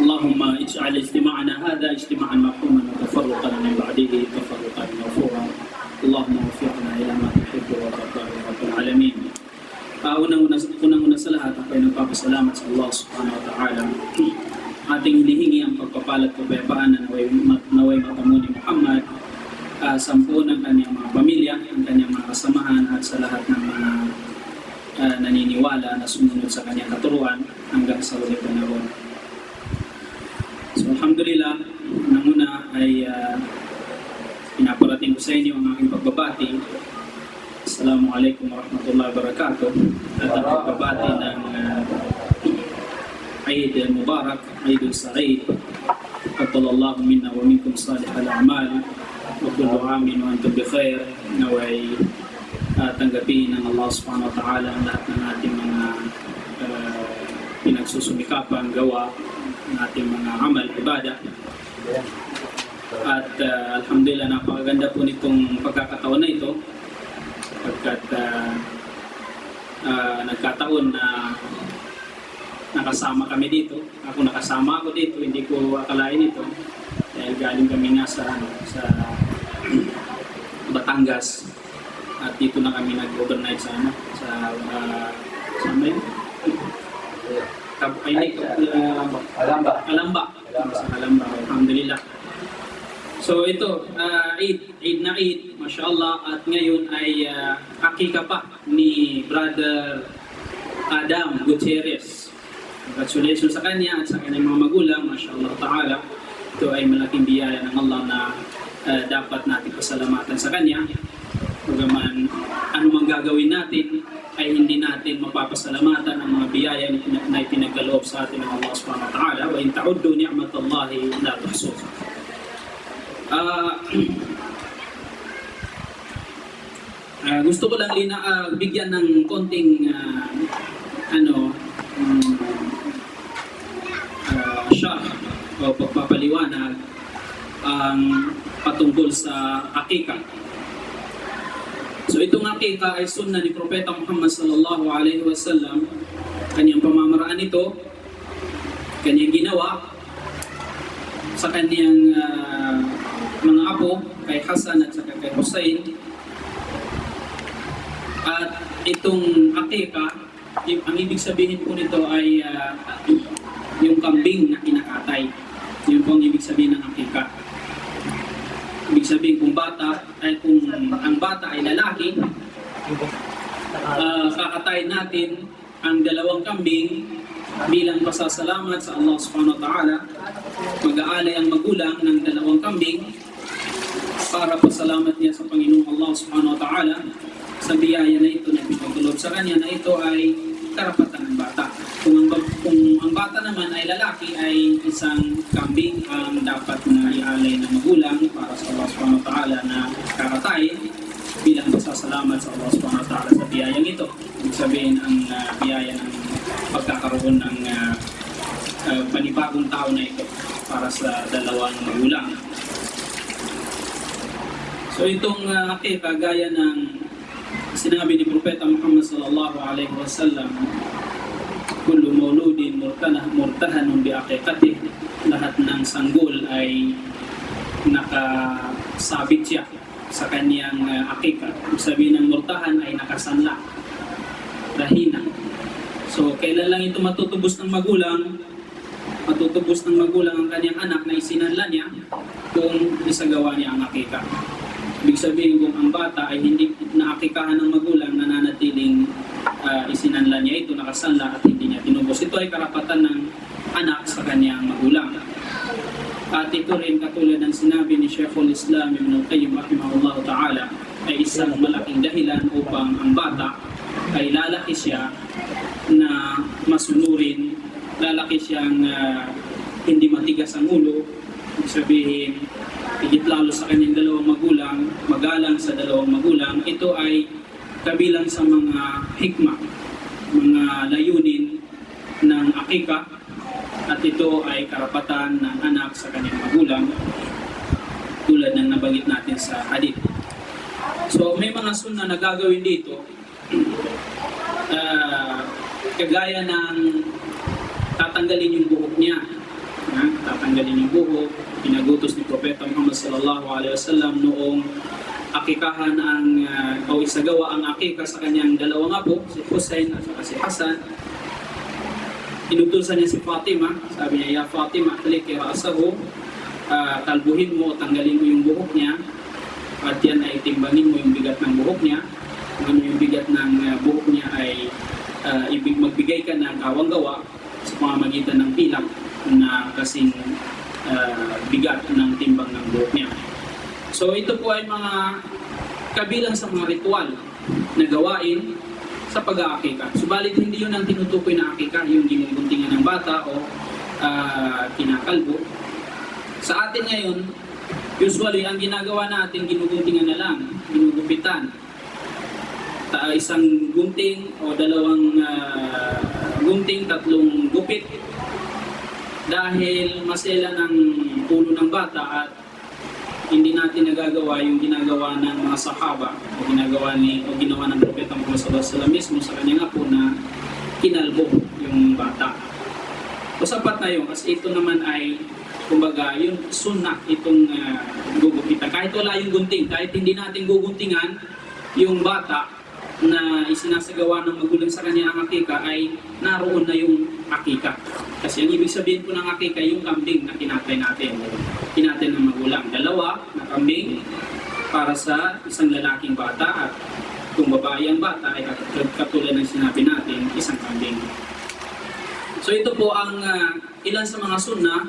اللهم اجعل اجتماعنا هذا اجتماعا مقوما وتفرقا من بعده تفرقا موفورا اللهم وفقنا إلى ما تحب وترضى يا رب العالمين. فأنا من سلها تقينا باب سلامة الله سبحانه وتعالى. ating hinihingi ang pagpapalat kapayapaan na naway, naway matamu ni Muhammad uh, sa ang kanyang mga pamilya, ang kanyang uh, naniniwala na sumunod sa kanyang katuruan hanggang sa ulit panahon. So Alhamdulillah, unang-una ay uh, pinaparating ko sa inyo ang aking pagbabati Assalamualaikum warahmatullahi wabarakatuh. At ang pagbabati ng uh, Eid al-Mubarak, Eid al-Sa'id. Qatalallahu minna wa minkum salih al-a'mal. Wa kullu amin wa antum bi khair. Naway uh, tanggapin ng Allah subhanahu wa ta'ala ang lahat ng ating mga uh, pinagsusumikapang gawa ng ating mga amal, ibadah. At uh, alhamdulillah, napakaganda po nitong pagkakataon na ito pagkat uh, uh, nagkataon na nakasama kami dito. Ako nakasama ako dito, hindi ko akalain ito. Dahil galing kami nga sa, ano, sa Batangas. At dito na kami nag-overnight sa ano, sa uh, sa may Kab- ay, uh, Alam ba? Alamba. Sa Alamba, alhamdulillah. So ito, uh, Eid, Eid na Eid, mashallah, at ngayon ay uh, akika pa ni Brother Adam Gutierrez. Congratulations sa kanya at sa kanyang mga magulang, mashallah ta'ala. Ito ay malaking biyaya ng Allah na uh, dapat natin pasalamatan sa kanya. Bagaman ano mang gagawin natin, ay hindi natin mapapasalamatan ang mga biyaya na pina- na ipinagkaloob sa atin ng Allah subhanahu wa ta'ala. Wa in ta'uddu ni'matallahi la tuhsuha. Ah, ah, gusto ko lang lina, ah, bigyan ng konting ah, ano um, ah, shot o pagpapaliwanag ang patungkol sa akika. So itong akika ay sunna ni Propeta Muhammad sallallahu alaihi wasallam. Kanyang pamamaraan ito, kanyang ginawa sa kanyang ah, mga apo, kay Hasan at saka kay Hussein. At itong akika, ang ibig sabihin po nito ay ah, yung kambing na kinakatay. Yun po ang ibig sabihin ng akika. Ibig sabihin kung bata, ay kung ang bata ay lalaki, uh, kakatayin natin ang dalawang kambing bilang pasasalamat sa Allah subhanahu wa ta'ala. Mag-aalay ang magulang ng dalawang kambing para pasalamat niya sa Panginoong Allah subhanahu wa ta'ala sa biyaya na ito na pinagkulob sa kanya na ito ay karapatan ng bata. Kung ang, kung ang bata naman ay lalaki ay isang kambing ang dapat na ialay ng magulang para sa Allah subhanahu wa ta'ala na kakatayin bilang pasasalamat sa Allah subhanahu wa ta'ala sa biyayang ito. Ibig sabihin ang ah, biyaya ng pagkakaroon ng ah, ah, panibagong tao na ito para sa dalawang magulang. So itong uh, akika gaya ng sinabi ni Propeta Muhammad sallallahu alaihi wasallam kullu mauludin murtanah murtahanun bi aqiqatih lahat ng sanggol ay nakasabit siya sa kanyang uh, akika. Ibig sabihin ng murtahan ay nakasanla. Rahina. So, kailan lang ito matutubos ng magulang? Matutubos ng magulang ang kanyang anak na isinanla niya kung isagawa niya ang akika. Ibig sabihin kung ang bata ay hindi naakikahan ng magulang, nananatiling uh, isinanla niya ito, nakasanla at hindi niya tinubos. Ito ay karapatan ng anak sa kanyang magulang. At ito rin katulad ng sinabi ni Sheikhul Islam Ibn Al-Qayyim rahimahullah ta'ala ay isang malaking dahilan upang ang bata ay lalaki siya na masunurin, lalaki siyang ah, hindi matigas ang ulo, sabihin, higit lalo sa kanyang dalawang magulang, magalang sa dalawang magulang, ito ay kabilang sa mga hikma, mga layunin ng akika at ito ay karapatan ng anak sa kanyang magulang tulad ng nabanggit natin sa hadith. So may mga sunna na gagawin dito ah, kagaya ng tatanggalin yung buhok niya. Ha? Tatanggalin yung buhok. Pinagutos ni Propeta Muhammad sallallahu alaihi wasallam noong akikahan ang ah, o isagawa ang akika sa kanyang dalawang apo, si Hussein at saka si Hassan. Inutusan niya si Fatima, sabi niya, Ya Fatima, haliki ra'asahu, ah, kalbuhin mo, tanggalin mo yung buhok niya, at yan ay timbangin mo yung bigat ng buhok niya. Kung ano yung bigat ng ah, buhok niya ay ah, ibig magbigay ka ng kawang gawa sa pamamagitan ng pilak na kasing ah, bigat ng timbang ng buhok niya. So ito po ay mga kabilang sa mga ritual na gawain sa pag-aakika. Subalit hindi yun ang tinutukoy na akika, yung ginuguntingan ng bata o ah, kinakalbo. Sa atin ngayon, usually ang ginagawa natin, ginuguntingan na lang, ginugupitan. Ta isang gunting o dalawang ah, gunting, tatlong gupit dahil masela ng ulo ng bata at hindi natin nagagawa yung ginagawa ng mga sahaba o ginagawa ni o ginawa ng Propeta Muhammad sallallahu alaihi mismo sa kanyang apo na kinalbo yung bata. O sapat na yun kasi ito naman ay kumbaga yung sunnah itong uh, gugupitan. Kahit wala yung gunting, kahit hindi natin guguntingan yung bata na isinasagawa ng magulang sa kanya ang akika ay naroon na yung akika. Kasi ang ibig sabihin po ng akika yung kambing na kinatay natin. Kinatay ng magulang. Dalawa na kambing para sa isang lalaking bata at kung babae ang bata ay kat- katulad ng sinabi natin, isang kambing. So ito po ang ah, ilan sa mga sunna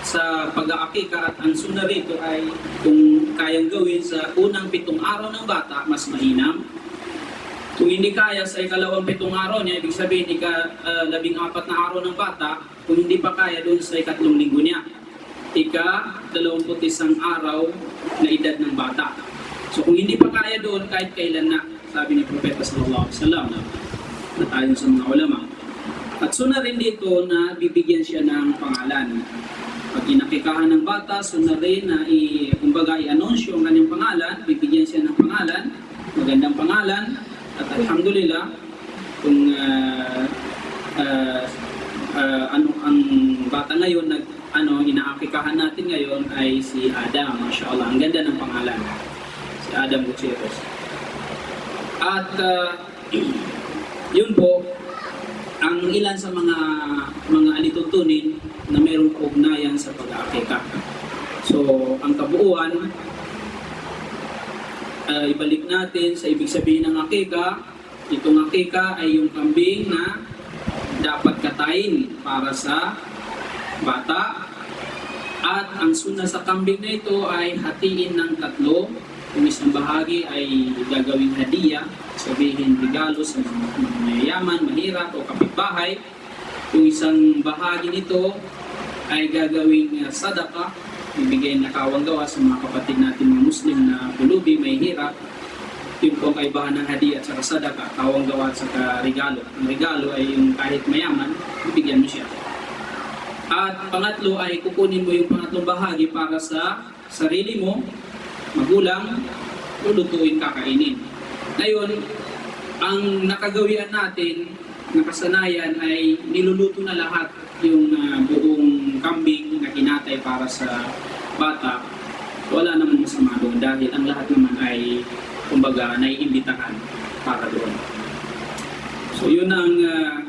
sa pag-aakika at ang sunna rito ay kung kayang gawin sa unang pitong araw ng bata, mas mainam. Kung hindi kaya sa ikalawang pitong araw niya, ibig sabihin ika ah, labing apat na araw ng bata, kung hindi pa kaya doon sa ikatlong linggo niya. Ika dalawamput isang araw na edad ng bata. So kung hindi pa kaya doon, kahit kailan na, sabi ni Propeta Sallallahu Alaihi Wasallam, na tayo sa mga ulama. At sunna rin dito na bibigyan siya ng pangalan. Pag inakikahan ng bata, sunna rin na i, kumbaga i-announce yung kanyang pangalan, bibigyan siya ng pangalan, magandang pangalan, at alhamdulillah, kung ah, ah, ah, ano ang bata ngayon nag ano inaakikahan natin ngayon ay si Adam, mashallah. Ang ganda ng pangalan. Si Adam Gutierrez. At ah, yun po ang ilan sa mga mga alituntunin na mayroong kaugnayan sa pag-aakika. So, ang kabuuan, uh, ibalik natin sa ibig sabihin ng akika. Itong akika ay yung kambing na dapat katayin para sa bata. At ang suna sa kambing na ito ay hatiin ng tatlo. Yung isang bahagi ay gagawing hadiya, sabihin regalo sa mga mayayaman, mahirap o kapitbahay. Yung isang bahagi nito ay gagawing sadaka, ibigay na kawang gawa sa mga kapatid natin mga Muslim na pulubi, may hirap. Yung po ang kaibahan ng hadiya at saka sadaka, kawang gawa at saka regalo. Ang regalo ay yung kahit mayaman, ibigyan mo siya. At pangatlo ay kukunin mo yung pangatlong bahagi para sa sarili mo, magulang, lulutuin kakainin. Ngayon, ang nakagawian natin, nakasanayan ay niluluto na lahat yung ah, buong kambing na kinatay para sa bata. Wala naman masama doon dahil ang lahat naman ay kumbaga naiimbitahan para doon. So yun ang ah,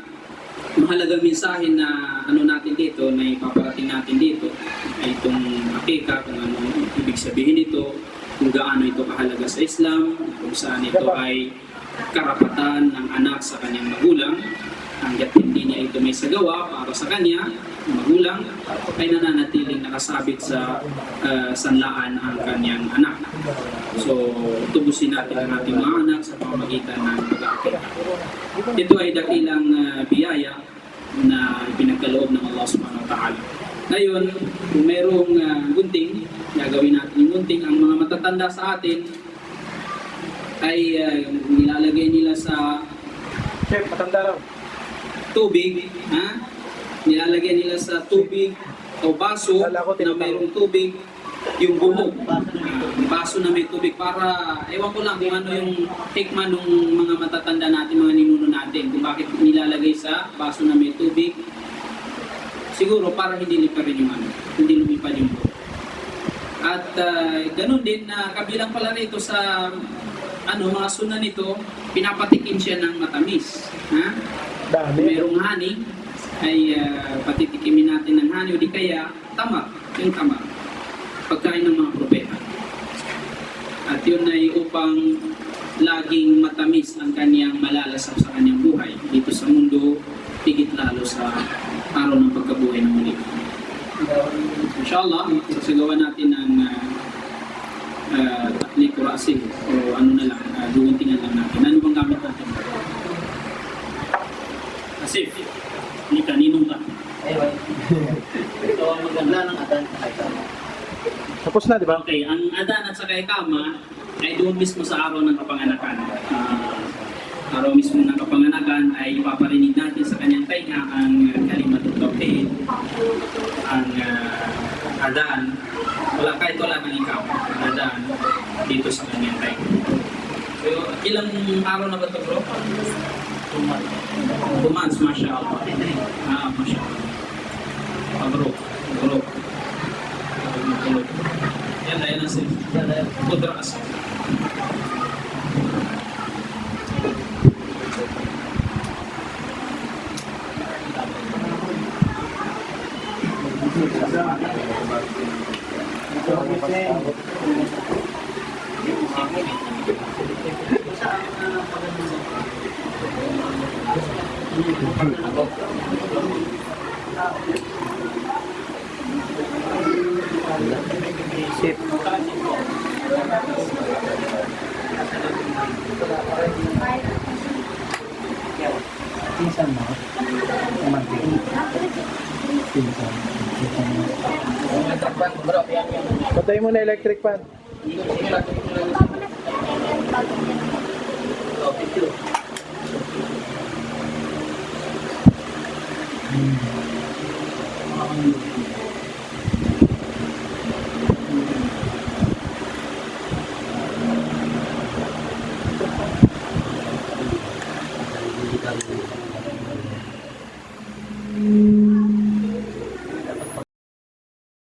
mahalagang mensahe na ano natin dito, na ipaparating natin dito, ay itong akika, kung ano ibig sabihin nito, kung gaano ito kahalaga sa Islam, kung saan ito ay karapatan ng anak sa kanyang magulang, hanggat hindi niya ito may sagawa para sa kanya, ang magulang, ay nananatiling nakasabit sa ah, sanlaan ang kanyang anak. So, tubusin natin ang ating mga anak sa pamamagitan ng pag-aakit. Ito ay dakilang ah, biyaya na pinagkaloob ng Allah subhanahu wa ta'ala. Ngayon, kung mayroong ah, gunting, gagawin natin yung gunting, ang mga matatanda sa atin ay ah, nilalagay nila sa Chef, matanda raw. Tubig, ha? Nilalagay nila sa tubig o baso na mayroong tubig, yung bumog. Ah, baso na may tubig para, ewan ko lang kung ano yung hikma ng mga matatanda natin, mga ninuno natin, kung bakit nilalagay sa baso na may tubig. Siguro para hindi lipa rin yung ano, hindi lumipad yung buhok. At ah, ganun din na kabilang pala rito sa ano mga sunan nito, pinapatikim siya ng matamis. Ha? Dami. merong honey, ay ah, patitikimin natin ng honey o di kaya tamar, yung tamar. Pagkain ng mga propeta. At yun ay upang laging matamis ang kanyang malalasap sa kanyang buhay dito sa mundo, higit lalo sa araw ng pagkabuhay ng muli. Inshallah, sasagawa natin ng uh, uh, likurasi o ano na lang, uh, duguntingan lang natin. Ano bang gamit natin? Asif, hindi ka, ninong ka. Ayun. Ito ang maganda ng adan. Tapos na, di ba? Okay, ang adan at saka ikama ay doon mismo sa araw ng kapanganakan. Ah, araw mismo ng kapanganakan ay ipaparinig natin sa kanyang tainga ang uh, kalimatul tawhid, ang ah, adan, wala kahit wala ng ikaw, ang adan dito sa kanyang tainga. So, ilang araw na ba ito bro? Two months. Two months, mashallah. Ah, mashallah. Ah, bro, bro. Bro. Yan na, yan ang safe. Kudra asif. Chef. Pinsan mo? Pamangkin. Pinsan. Pinsan mo. Patay mo na electric fan.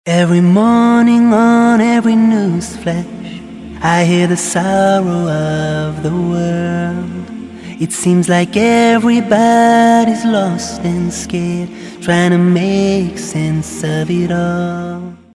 Every morning on every news flash, I hear the sorrow of the world. It seems like everybody's lost and scared, trying to make sense of it all.